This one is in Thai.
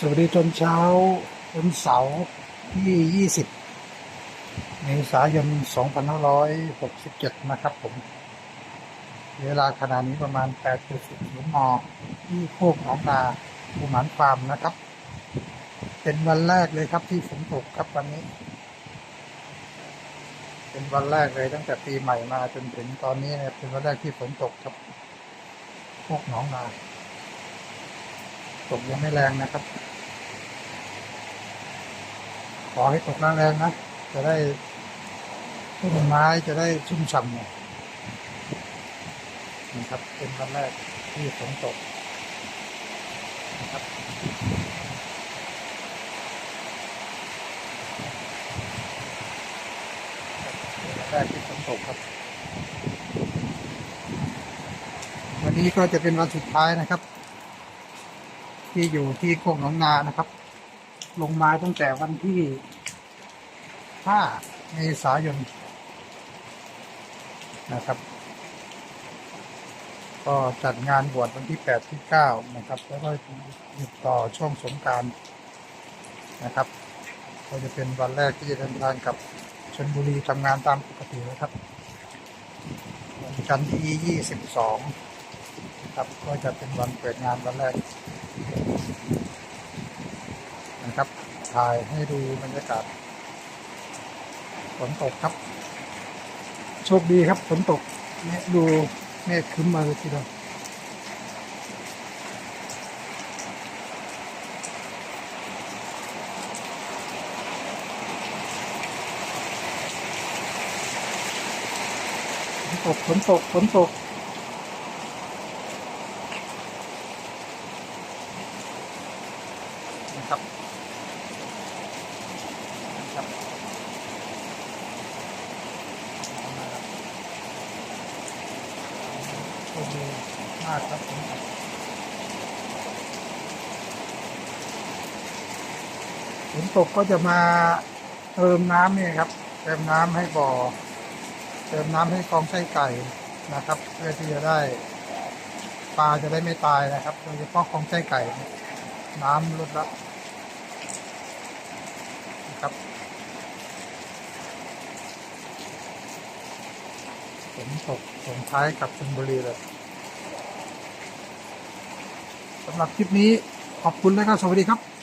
สวัสดีตอนเช้าวันเสาร์ที่ 20เมษายน 2567 นะครับผม เวลาขณะนี้ประมาณ8.10นนที่โคกหนองนาภูหมันฟาร์มนะครับ เป็นวันแรกเลยครับที่ฝนตกครับวันนี้ เป็นวันแรกเลยตั้งแต่ปีใหม่มาจนถึงตอนนี้เนี่ยเป็นวันแรกที่ฝนตกครับ โคกหนองนา ตกยังไม่แรงนะครับ ขอให้ตกแรงๆนะ จะได้ต้นไม้จะได้ชุ่มฉ่ำหน่อยนะครับ เป็นวันแรกที่ฝนตกนะครับแรกที่ฝนตกครับ วันนี้ก็จะเป็นวันสุดท้ายนะครับ ที่อยู่ที่โคกหนองนานะครับ ลงมาตั้งแต่วันที่ 5 เมษายนนะครับ ก็จัดงานบวชวันที่ 8 ที่ 9 นะครับ แล้วก็หยุดต่อช่วงสงการนะครับก็จะเป็นวันแรกที่จะเดินทางกับชลบุรีทำงานตามปกตินะครับวันจันทร์ที่ 22 ครับ ก็จะเป็นวันเปิดงานวันแรก นะครับถ่ายให้ดูบรรยากาศฝนตกครับ โชคดีครับฝนตกเนี่ยดูเมฆคึ้มมาเลยทีเดียวฝนตกฝนตกฝนตก นะครับครับโอเคมากครับผมฝนตกก็จะมาเติมน้ำเนี่ยครับ เติมน้ำให้บ่อ เติมน้ำให้กองไส้ไก่นะครับ เพื่อที่จะได้ปลาจะได้ไม่ตายนะครับโดยเฉพาะกองไส้ไก่ น้ำลดละ ครับ ฝนตกส่งท้ายกับชลบุรีเลยสำหรับคลิปนี้ขอบคุณและก็สวัสดีครับ